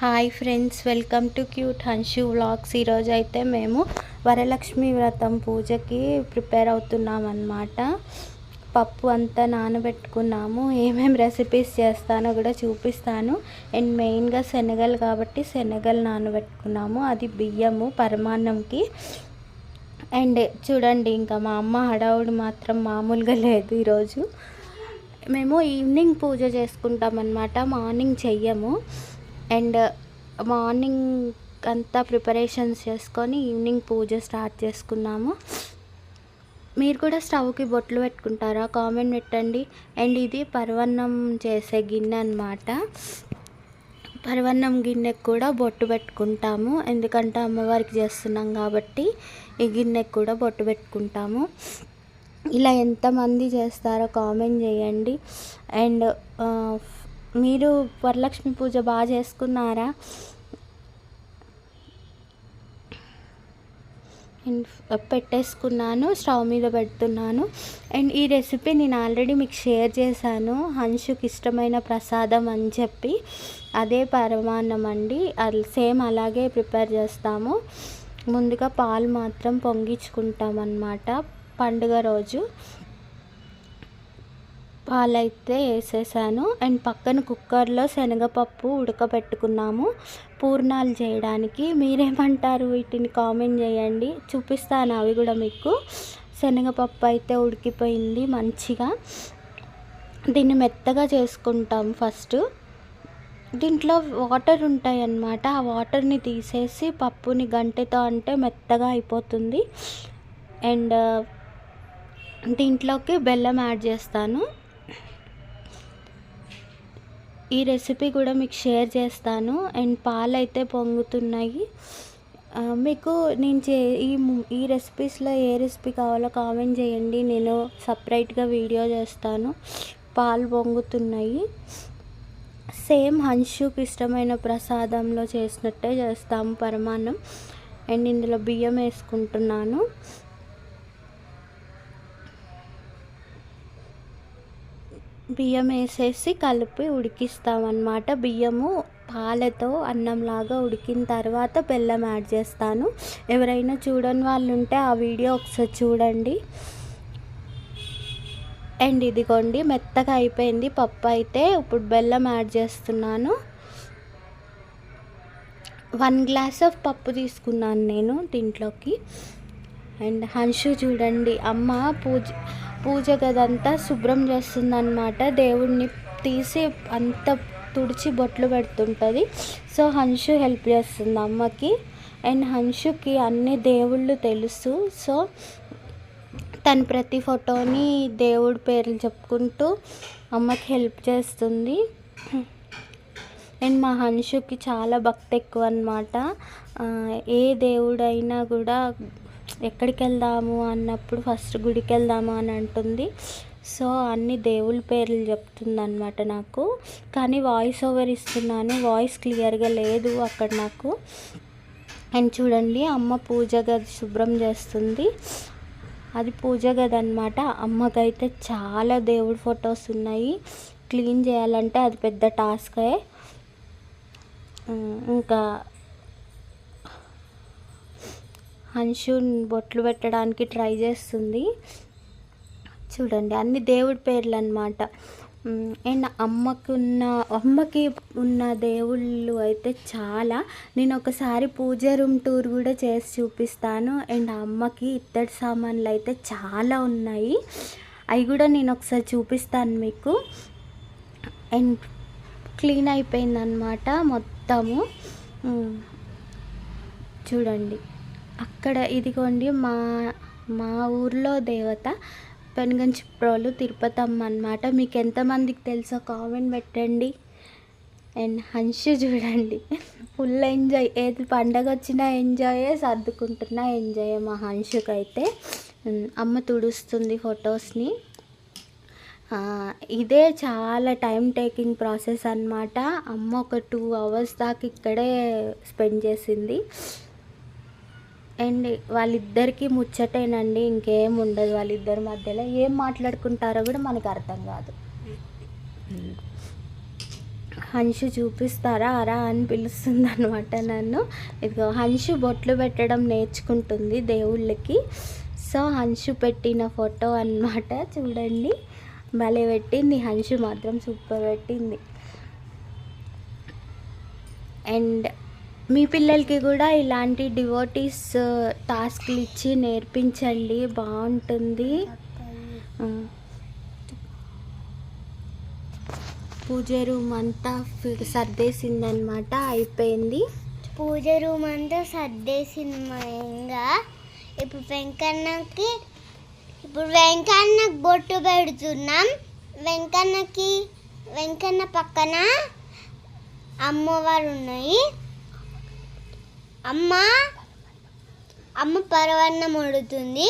Hi friends welcome to cute Hanshu vlogs. ఈరోజు అయితే మేము వరలక్ష్మి వ్రతం పూజకి ప్రిపేర్ అవుతున్నాం అన్నమాట పప్పు అంతా నానబెట్టుకున్నాము. ఏమేమి రెసిపీస్ చేస్తానో కూడా చూపిస్తాను. అండ్ మెయిన్గా శనగలు కాబట్టి శనగలు నానబెట్టుకున్నాము. అది బియ్యము పరమాన్నంకి. అండ్ చూడండి ఇంకా మా అమ్మ హడావుడు మాత్రం మామూలుగా లేదు ఈరోజు. మేము ఈవినింగ్ పూజ చేసుకుంటామన్నమాట. మార్నింగ్ చెయ్యము. అండ్ మార్నింగ్ అంతా ప్రిపరేషన్స్ చేసుకొని ఈవినింగ్ పూజ స్టార్ట్ చేసుకున్నాము. మీరు కూడా స్టవ్కి బొట్లు పెట్టుకుంటారా? కామెంట్ పెట్టండి. అండ్ ఇది పర్వన్నం చేసే గిన్నె అనమాట పర్వన్నం గిన్నెకి కూడా బొట్టు పెట్టుకుంటాము. ఎందుకంటే అమ్మవారికి చేస్తున్నాం కాబట్టి ఈ గిన్నెకి కూడా బొట్టు పెట్టుకుంటాము. ఇలా ఎంతమంది చేస్తారో కామెంట్ చేయండి. అండ్ మీరు వరలక్ష్మి పూజ బాగా చేసుకున్నారా? పెట్టేసుకున్నాను స్టవ్ మీద పెడుతున్నాను. అండ్ ఈ రెసిపీ నేను ఆల్రెడీ మీకు షేర్ చేశాను. హంషుకి ఇష్టమైన ప్రసాదం అని చెప్పి. అదే పరమాన్నం అండి. అది సేమ్ అలాగే ప్రిపేర్ చేస్తాము. ముందుగా పాలు మాత్రం పొంగించుకుంటాం అన్నమాట పండుగ రోజు. పాలైతే వేసేసాను. అండ్ పక్కన కుక్కర్లో శనగపప్పు ఉడకబెట్టుకున్నాము. పూర్ణాలు చేయడానికి మీరేమంటారు? వీటిని కామెంట్ చేయండి. చూపిస్తాను అవి కూడా మీకు. శనగపప్పు అయితే ఉడికిపోయింది మంచిగా. దీన్ని మెత్తగా చేసుకుంటాం ఫస్ట్. దీంట్లో వాటర్ ఉంటాయి అన్నమాట ఆ వాటర్ని తీసేసి పప్పుని గంటెతో అంటే మెత్తగా అయిపోతుంది. అండ్ దీంట్లోకి బెల్లం యాడ్ చేస్తాను. ఈ రెసిపీ కూడా మీకు షేర్ చేస్తాను. అండ్ పాలు అయితే పొంగుతున్నాయి మీకు నేను చే ఈ ఈ రెసిపీస్లో ఏ రెసిపీ కావాలో కామెంట్ చేయండి. నేను సపరేట్గా వీడియో చేస్తాను. పాలు పొంగుతున్నాయి. సేమ్ హన్షుకి ఇష్టమైన ప్రసాదంలో చేసినట్టే చేస్తాము పరమాన్నం. అండ్ ఇందులో బియ్యం వేసుకుంటున్నాను. బియ్యం వేసేసి కలిపి ఉడికిస్తామన్నమాట. బియ్యము పాలతో అన్నంలాగా ఉడికిన తర్వాత బెల్లం యాడ్ చేస్తాను. ఎవరైనా చూడని వాళ్ళు ఉంటే ఆ వీడియో ఒకసారి చూడండి. అండ్ ఇదిగోండి మెత్తగా అయిపోయింది పప్పు అయితే. ఇప్పుడు బెల్లం యాడ్ చేస్తున్నాను. వన్ గ్లాస్ ఆఫ్ పప్పు తీసుకున్నాను నేను దీంట్లోకి. అండ్ హన్షు చూడండి అమ్మ పూజ పూజ గదంతా శుభ్రం చేస్తుందన్నమాట. దేవుడిని తీసి అంత తుడిచి బొట్లు పెడుతుంటుంది. సో హన్షు హెల్ప్ చేస్తుంది అమ్మకి. అండ్ హన్షుకి అన్ని దేవుళ్ళు తెలుసు. సో తను ప్రతి ఫోటోని దేవుడి పేర్లు చెప్పుకుంటూ అమ్మకి హెల్ప్ చేస్తుంది. అండ్ మా హన్షుకి చాలా భక్తి ఎక్కువ అనమాట ఏ దేవుడైనా కూడా ఎక్కడికి వెళ్దాము అన్నప్పుడు ఫస్ట్ గుడికి వెళ్దాము అని అంటుంది. సో అన్ని దేవుళ్ళ పేర్లు చెప్తుంది అనమాట నాకు. కానీ వాయిస్ ఓవర్ ఇస్తున్నాను. వాయిస్ క్లియర్గా లేదు అక్కడ నాకు. అండ్ చూడండి అమ్మ పూజ గది శుభ్రం చేస్తుంది. అది పూజ గది అనమాట అమ్మకైతే చాలా దేవుడి ఫొటోస్ ఉన్నాయి. క్లీన్ చేయాలంటే అది పెద్ద టాస్కే. ఇంకా హన్షు బొట్లు పెట్టడానికి ట్రై చేస్తుంది. చూడండి అన్ని దేవుడి పేర్లు అనమాట అండ్ అమ్మకి ఉన్న అమ్మకి ఉన్న దేవుళ్ళు అయితే చాలా. నేను ఒకసారి పూజ రూమ్ టూర్ కూడా చేసి చూపిస్తాను. అండ్ అమ్మకి ఇత్తడి సామాన్లు అయితే చాలా ఉన్నాయి. అవి కూడా నేను ఒకసారి చూపిస్తాను మీకు. అండ్ క్లీన్ అయిపోయిందనమాట మొత్తము. చూడండి. అక్కడ ఇదిగోండి మా మా ఊర్లో దేవత పెనుగంచిప్రోలు తిరుపతమ్మ అనమాట మీకు ఎంతమందికి తెలుసో కామెంట్ పెట్టండి. అండ్ హన్షు చూడండి. Full enjoy. ఏది పండగ వచ్చినా ఎంజాయే సర్దుకుంటున్నా ఎంజాయ్ మా హన్షుకి అయితే అమ్మ తుడుస్తుంది ఫొటోస్ని. ఇదే చాలా టైం టేకింగ్ ప్రాసెస్ అనమాట అమ్మ ఒక టూ అవర్స్ దాకా ఇక్కడే స్పెండ్ చేసింది. అండ్ వాళ్ళిద్దరికీ ముచ్చటేనండి ఇంకేం ఉండదు. వాళ్ళిద్దరి మధ్యలో ఏం మాట్లాడుకుంటారో కూడా మనకు అర్థం కాదు. హంషు చూపిస్తారా? అరా అని పిలుస్తుంది అనమాట నన్ను. ఇదిగో హంషు బొట్లు పెట్టడం నేర్చుకుంటుంది దేవుళ్ళకి. సో హంషు పెట్టిన ఫోటో అన్నమాట. చూడండి. భలే పెట్టింది. హంషు మాత్రం సూపర్ పెట్టింది. అండ్ మీ పిల్లలకి కూడా ఇలాంటి డివోటీస్ టాస్క్లు ఇచ్చి నేర్పించండి. బాగుంటుంది. పూజ రూమ్ అంతా సర్దేసిందనమాట. అయిపోయింది. పూజ రూమ్ అంతా సర్దేసినమయంగా ఇప్పుడు వెంకన్నకి ఇప్పుడు వెంకన్నకి బొట్టు పెడుతున్నాం. వెంకన్నకి వెంకన్న పక్కన అమ్మవారు ఉన్నాయి. అమ్మ అమ్మ పరవన్నం వండుతుంది.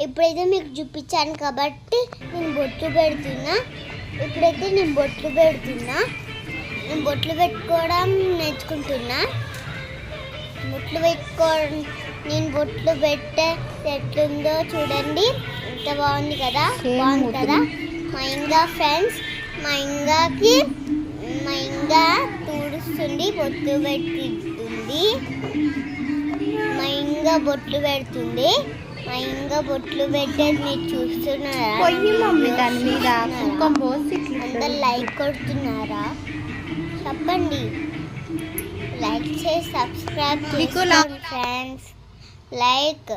ఇప్పుడైతే మీకు చూపించాను కాబట్టి నేను బొట్లు పెడుతున్నా. ఇప్పుడైతే నేను బొట్లు పెడుతున్నా. నేను బొట్లు పెట్టుకోవడం నేర్చుకుంటున్నా. బొట్లు పెట్టుకో నేను బొట్లు పెట్టే ఎట్లుందో చూడండి. ఎంత బాగుంది కదా? బాగుంది కదా? మా ఇంకా ఫ్రెండ్స్ మా ఇంగాకి మా ఇంగా తుడుస్తుంది బొట్లు పెట్టిస్తుంది మా ఇంగా బొట్లు పెడుతుంది. మా ఇంగా బొట్లు పెట్టేది మీరు చూస్తున్నారా? పొయ్యి మమ్మీ దాని మీద పోసి అందరు లైక్ కొడుతున్నారా? చెప్పండి. లైక్ చేసి సబ్స్క్రైబ్ చేసుకోండి ఫ్రెండ్స్. లైక్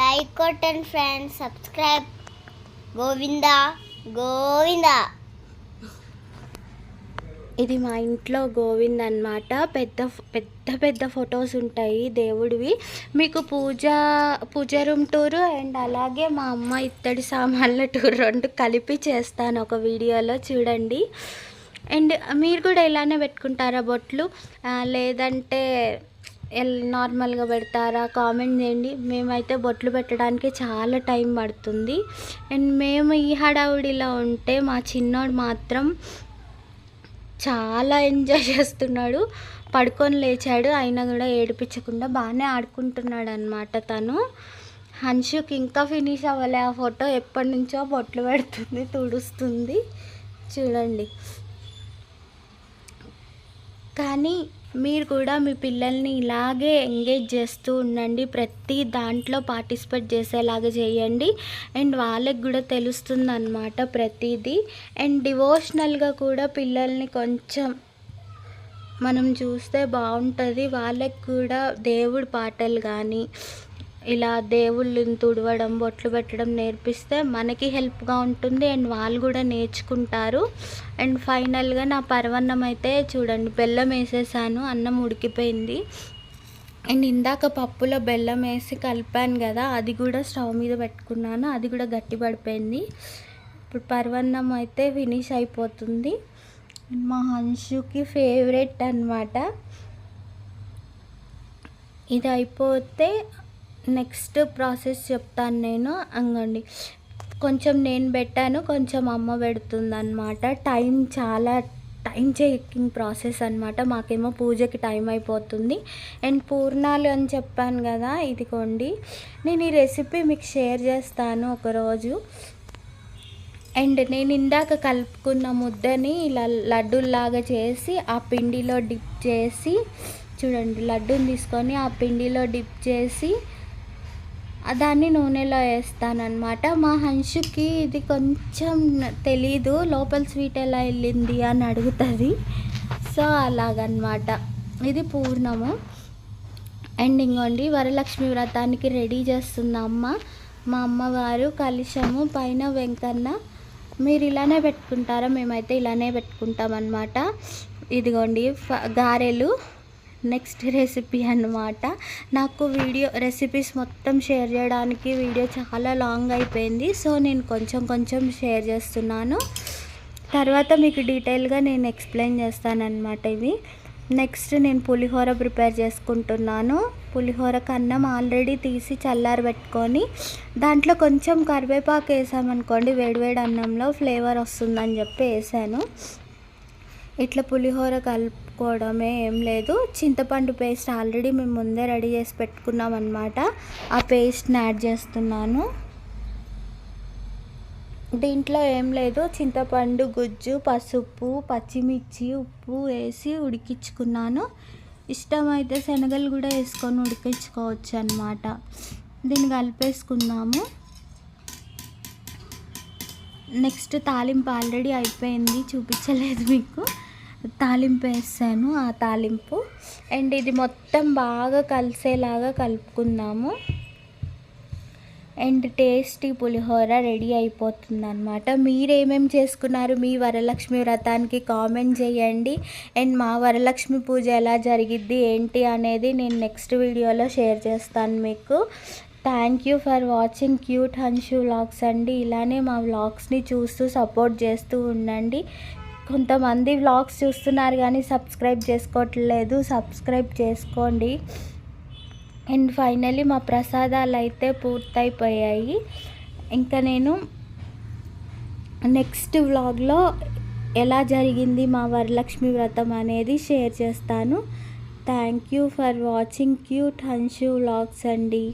లైక్ కొట్టండి ఫ్రెండ్స్. సబ్స్క్రైబ్. గోవిందా గోవిందా. ఇది మా ఇంట్లో గోవింద్ అన్నమాట పెద్ద పెద్ద పెద్ద ఫొటోస్ ఉంటాయి దేవుడివి. మీకు puja puja room tour and అలాగే మా అమ్మ ఇత్తడి సామాన్ల టూర్ రెండు కలిపి చేస్తాను ఒక వీడియోలో చూడండి. అండ్ మీరు కూడా ఇలానే పెట్టుకుంటారా బొట్లు? లేదంటే నార్మల్గా పెడతారా? కామెంట్ చేయండి. మేమైతే బొట్లు పెట్టడానికి చాలా టైం పడుతుంది. అండ్ మేము ఈ హడావుడిలో ఉంటే మా చిన్నోడు మాత్రం చాలా ఎంజాయ్ చేస్తున్నాడు. పడుకొని లేచాడు. అయినా కూడా ఏడిపించకుండా బాగానే ఆడుకుంటున్నాడు అనమాట తను. హన్షుకి ఇంకా ఫినిష్ అవ్వలే. ఆ ఫోటో ఎప్పటి నుంచో బొట్లు పెడుతుంది తుడుస్తుంది. చూడండి. కానీ మీరు కూడా మీ పిల్లల్ని ఇలాగే ఎంగేజ్ చేస్తూ ఉండండి. ప్రతి దాంట్లో పార్టిసిపేట్ చేసేలాగా చేయండి. అండ్ వాళ్ళకి కూడా తెలుస్తుంది అనమాట ప్రతిదీ. అండ్ డివోషనల్గా కూడా పిల్లల్ని కొంచెం మనం చూస్తే బాగుంటుంది. వాళ్ళకి కూడా దేవుడి పాటలు కానీ ఇలా దేవుళ్ళని తుడవడం బొట్లు పెట్టడం నేర్పిస్తే మనకి హెల్ప్గా ఉంటుంది. అండ్ వాళ్ళు కూడా నేర్చుకుంటారు. అండ్ ఫైనల్గా నా పరవన్నం అయితే చూడండి బెల్లం వేసేసాను. అన్నం ఉడికిపోయింది. అండ్ ఇందాక పప్పులో బెల్లం వేసి కలిపాను కదా అది కూడా స్టవ్ మీద పెట్టుకున్నాను. అది కూడా గట్టి పడిపోయింది. ఇప్పుడు పరవన్నం అయితే ఫినిష్ అయిపోతుంది. మా హంషుకి ఫేవరెట్ అనమాట ఇది అయిపోతే నెక్స్ట్ ప్రాసెస్ చెప్తాను నేను. అంగండి కొంచెం నేను పెట్టాను కొంచెం అమ్మ పెడుతుంది అనమాట టైం చాలా టైం టేకింగ్ ప్రాసెస్ అనమాట మాకేమో పూజకి టైం అయిపోతుంది. అండ్ పూర్ణాలు అని చెప్పాను కదా ఇదిగోండి. నేను ఈ రెసిపీ మీకు షేర్ చేస్తాను ఒకరోజు. అండ్ నేను ఇందాక కలుపుకున్న ముద్దని ఇలా లడ్డూలాగా చేసి ఆ పిండిలో డిప్ చేసి చూడండి లడ్డూని తీసుకొని ఆ పిండిలో డిప్ చేసి దాన్ని నూనెలో వేస్తానమాట మా హంషుకి ఇది కొంచెం తెలీదు లోపల స్వీట్ ఎలా వెళ్ళింది అని అడుగుతుంది. సో అలాగనమాట ఇది పూర్ణము. అండ్ ఇంకోండి వరలక్ష్మి వ్రతానికి రెడీ చేస్తుంది అమ్మ మా అమ్మవారు కలిశము పైన వెంకన్న. మీరు ఇలానే పెట్టుకుంటారా? మేమైతే ఇలానే పెట్టుకుంటాం అన్నమాట ఇదిగోండి గారెలు. నెక్స్ట్ రెసిపీ అన్నమాట. నాకు వీడియో రెసిపీస్ మొత్తం షేర్ చేయడానికి వీడియో చాలా లాంగ్ అయిపోయింది. సో నేను కొంచెం కొంచెం షేర్ చేస్తున్నాను. తర్వాత మీకు డీటెయిల్గా నేను ఎక్స్ప్లెయిన్ చేస్తానన్నమాట ఇవి. నెక్స్ట్ నేను పులిహోర ప్రిపేర్ చేసుకుంటున్నాను. పులిహోర కన్నం ఆల్రెడీ తీసి చల్లారబెట్టుకొని దాంట్లో కొంచెం కరివేపాకు వేసామనుకోండి వేడివేడి అన్నంలో ఫ్లేవర్ వస్తుందని చెప్పి వేసాను. ఇట్లా పులిహోర కలుపుకోవడమే ఏం లేదు. చింతపండు పేస్ట్ ఆల్రెడీ మేము ముందే రెడీ చేసి పెట్టుకున్నాం అనమాట ఆ పేస్ట్ని యాడ్ చేస్తున్నాను. దీంట్లో ఏం లేదు. చింతపండు గుజ్జు పసుపు పచ్చిమిర్చి ఉప్పు వేసి ఉడికించుకున్నాను. ఇష్టమైతే శనగలు కూడా వేసుకొని ఉడికించుకోవచ్చు అనమాట దీన్ని కలిపేసుకున్నాము నెక్స్ట్ తాలింపు ఆల్రెడీ అయిపోయింది. చూపించలేదు మీకు. తాలింపు వేసాను ఆ తాలింపు. అండ్ ఇది మొత్తం బాగా కలిసేలాగా కలుపుకుందాము. అండ్ టేస్టీ పులిహోర రెడీ అయిపోతుంది అనమాట మీరు చేసుకున్నారు మీ వరలక్ష్మి వ్రతానికి కామెంట్ చేయండి. అండ్ మా వరలక్ష్మి పూజ ఎలా జరిగిద్ది ఏంటి అనేది నేను నెక్స్ట్ వీడియోలో షేర్ చేస్తాను మీకు. Thank you for watching cute Hanshu vlogs అండి. ఇలానే మా వ్లాగ్స్ని చూస్తూ సపోర్ట్ చేస్తూ ఉండండి. కొంతమంది వ్లాగ్స్ చూస్తున్నారు కానీ సబ్స్క్రైబ్ చేసుకోవట్లేదు. సబ్స్క్రైబ్ చేసుకోండి. అండ్ ఫైనలీ మా ప్రసాదాలు అయితే పూర్తయిపోయాయి. ఇంకా నేను నెక్స్ట్ వ్లాగ్లో ఎలా జరిగింది మా వరలక్ష్మి వ్రతం అనేది షేర్ చేస్తాను. Thank you for watching. Cute Hanshu vlogs అండి.